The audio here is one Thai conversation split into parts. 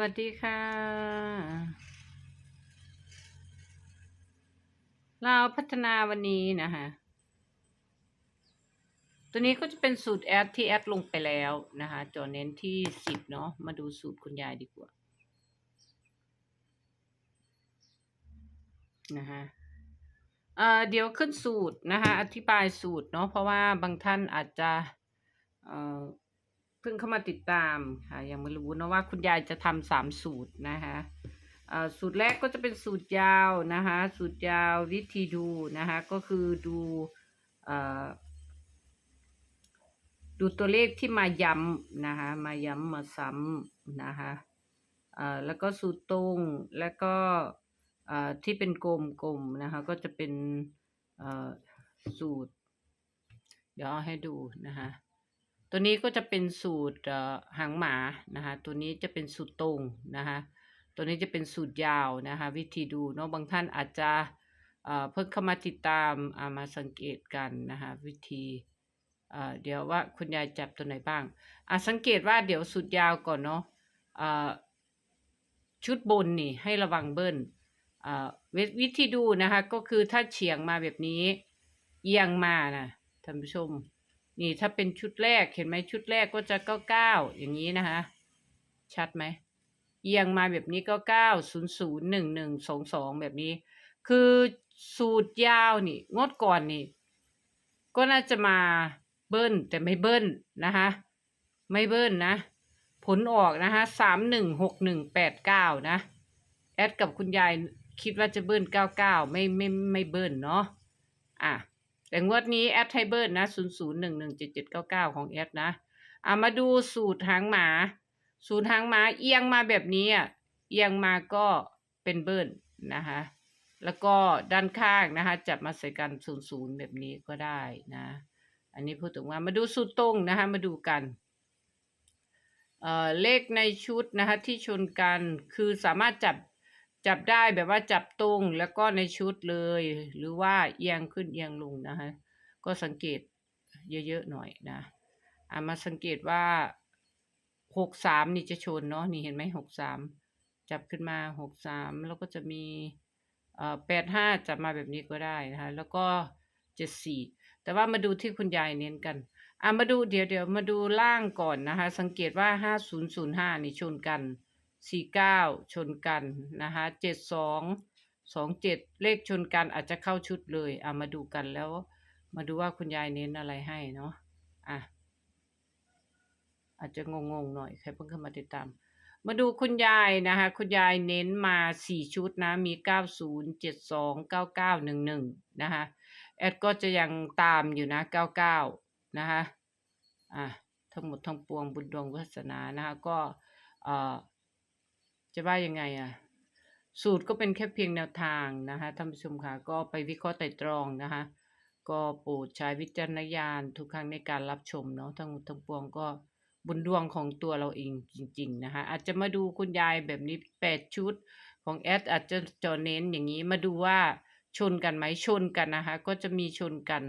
วัสดีค่ะ เราพัฒนาวันนี้นะคะตัวนี้ก็จะเป็นสูตรแอดที่แอดลงไปแล้วนะคะจอเน้นที่สิบเนาะมาดูสูตรคุณยายดีกว่านะคะเอ่อเดี๋ยวขึ้นสูตรนะคะอธิบายสูตรเนาะเพราะว่าบางท่านอาจจะเอ่อ พิ่งเข้ามาติดตามค่ะ ยังไม่รู้นะว่าคุณยายจะทำสามสูตรนะคะสูตรแรกก็จะเป็นสูตรยาวนะคะสูตรยาววิธีดูนะคะก็คือดูอดูตัวเลขที่มาย้ำนะคะมาย้ำมาซ้ำนะคะแล้วก็สูตรตรงแล้วก็ที่เป็นกลมๆนะคะก็จะเป็นสูตร เดี๋ยวเอให้ดูนะคะ ตัวนี้ก็จะเป็นสูตรหางหมานะคะ ตัวนี้จะเป็นสูตรตรงนะคะ ตัวนี้จะเป็นสูตรยาวนะคะ วิธีดูเนาะบางท่านอาจจะเพิ่งเข้ามาติดตามอ่ามาสังเกตกันนะคะวิธีเดี๋ยวว่าคุณยายจับตัวไหนบ้างอะสังเกตว่าเดี๋ยวสูตรยาวก่อนเนาะชุดบนนี่ให้ระวังเบิ้ลววิธีดูนะคะก็คือถ้าเฉียงมาแบบนี้เอียงมานะท่านผู้ชม นี่ถ้าเป็นชุดแรกเห็นไหมชุดแรกก็จะเก้าเก้าอย่างนี้นะคะ ชัดไหมเอียงมาแบบนี้เก้าเก้าศูนย์ศูนย์หนึ่งหนึ่งสองสองแบบนี้ คือสูตรยาวนี่ งดก่อนนี่ ก็น่าจะมาเบิ้ลแต่ไม่เบิ้ลนะคะไม่เบิ้ลนะ ผลออกนะคะสามหนึ่งหกหนึ่งแปดเก้านะ แอดกับคุณยายคิดว่าจะเบิ้ลเก้าเก้าไม่ไม่ไม่เบิ้ลเนาะอะ แต่งวดนี้แอดไทเบิร์นะศูนย์ศูนย์หนึ่งหนึ่งเจ็ดเจ็ดเก้าเก้าของแอดนะอะมาดูสูตรหางหมา สูตรหางหมาเอียงมาแบบนี้อะเอียงมาก็เป็นเบิร์นนะคะแล้วก็ด้านข้างนะคะจับมาใส่กันศูนย์ศูนย์แบบนี้ก็ได้นะ อันนี้พูดถึงว่ามาดูสูตรตรงนะคะมาดูกันเอ่อเลขในชุดนะคะที่ชนกันคือสามารถจับ จับได้แบบว่าจับตรงแล้วก็ในชุดเลย หรือว่าเอียงขึ้นเอียงลงนะคะก็สังเกตเยอะๆหน่อยนะอามาสังเกตว่าหกสามนี่จะชนเนาะนี่เห็นไหมหกสามจับขึ้นมาหกสามแล้วก็จะมีเอ่อแปดห้าจับมาแบบนี้ก็ได้นะคะแล้วก็เจ็ดสี่แต่ว่ามาดูที่คุณยายเน้นกันอะมาดูเดี๋ยวเดี๋ยวมาดูล่างก่อนนะคะ สังเกตว่าห้าศูนย์ศูนย์ห้านี่ชนกัน สี่เก้าชนกันนะคะเจ็ดสองสองเจ็ดเลขชนกันอาจจะเข้าชุดเลยอะมาดูกันแล้ว มาดูว่าคุณยายเน้นอะไรให้เนาะอะอาจจะงงๆหน่อยใครเพิ่งเข้ามาติดตาม มาดูคุณยายนะคะคุณยายเน้นมาสี่ชุดนะมีเก้าศูนย์เจ็ดสองเก้าเก้าหนึ่งหนึ่งนะคะแอดก็จะยังตามอยู่นะเก้าเก้านะคะอะทั้งหมดทั้งปวงบุญดวงวาสนานะคะก็เอ่อ จะว่ายังไงอะสูตรก็เป็นแค่เพียงแนวทางนะคะท่านผู้ชมค่ะก็ไปวิเคราะห์ไตร่ตรองนะคะ ก็โปรดใช้วิจารณญาณทุกครั้งในการรับชมเนาะทั้งทั้งปวงก็บุญดวงของตัวเราเองจริง ๆ นะคะอาจจะมาดูคุณยายแบบนี้แปดชุดของแอดอาจจะจอเน้นอย่างนี้มาดูว่าชนกันไหมชนกันนะคะ ก็จะมีชนกัน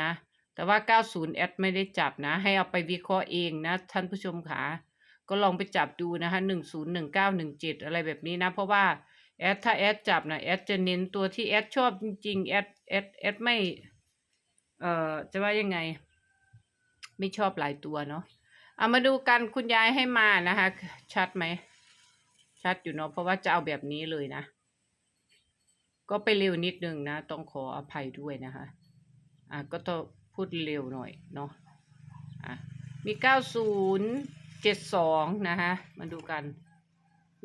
นะ แต่ว่า 90แอดไม่ได้จับนะ ให้เอาไปวิเคราะห์เองนะ ท่านผู้ชมค่ะ ก็ลองไปจับดูนะคะ10 19 17อะไรแบบนี้นะ เพราะว่าแอดถ้าแอดจับนะแอดจะเน้นตัวที่แอดชอบจริงๆแอดแอดแอดไม่ เอ่อจะว่ายังไง ไม่ชอบหลายตัวเนาะเอามาดูกันคุณยายให้มานะคะ ชัดไหม ชัดอยู่เนาะเพราะว่าจะเอาแบบนี้เลยนะ ก็ไปเร็วนิดนึงนะ ต้องขออภัยด้วยนะคะ อะก็ต้องพูดเร็วหน่อยเนาะอะมีเก้าศูนย์ เจ็ดสองนะคะมาดูกัน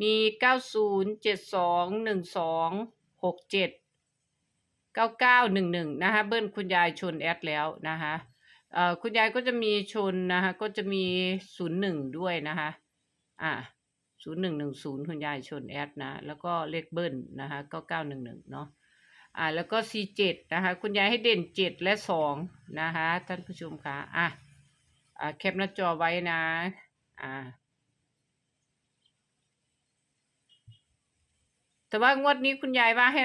มีเก้าศูนย์เจ็ดสองหนึ่งสองหกเจ็ดเก้าเก้าหนึ่งหนึ่งนะคะเบิ้ลคุณยายชนแอดแล้วนะคะเอ่อคุณยายก็จะมีชนนะคะก็จะมีศูนย์หนึ่งด้วยนะคะอะศูนย์หนึ่งหนึ่งศูนย์คุณยายชนแอดนะ แล้วก็เลขเบิ้ลนะคะเก้าเก้าหนึ่งหนึ่งเนาะอ่าแล้วก็ C7 นะคะคุณยายให้เด่น7และ2นะคะท่านผู้ชมคะอะอ่าแคปหน้าจอไว้นะ อ่า แต่ว่างวดนี้คุณยายว่าให้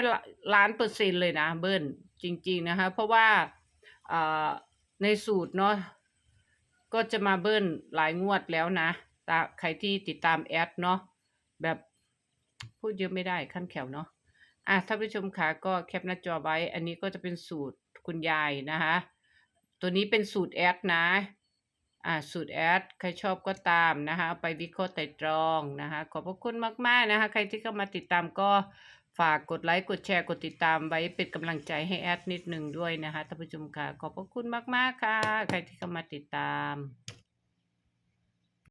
ล้านเปอร์เซ็นต์เลยนะเบิ้ลจริง ๆ นะคะ เพราะว่าอ่าในสูตรเนาะก็จะมาเบิ้ลหลายงวดแล้วนะตาใครที่ติดตามแอดเนาะแบบพูดเยอะไม่ได้ขั้นแขวเนาะอะท่านผู้ชมคะก็แคปหน้าจอไว้ อันนี้ก็จะเป็นสูตรคุณยายนะคะ ตัวนี้เป็นสูตรแอดนะ อ่าสูตรแอดใครชอบก็ตามนะคะเอาไปวิเคราะห์ไตรตรองนะคะ ขอบพระคุณมาก ๆ นะคะ ใครที่เข้ามาติดตามก็ฝากกดไลค์กดแชร์กดติดตามไว้เป็นกำลังใจให้แอดนิดหนึ่งด้วยนะคะท่านผู้ชมค่ะ ขอบพระคุณมาก ๆ ค่ะ ใครที่เข้ามาติดตาม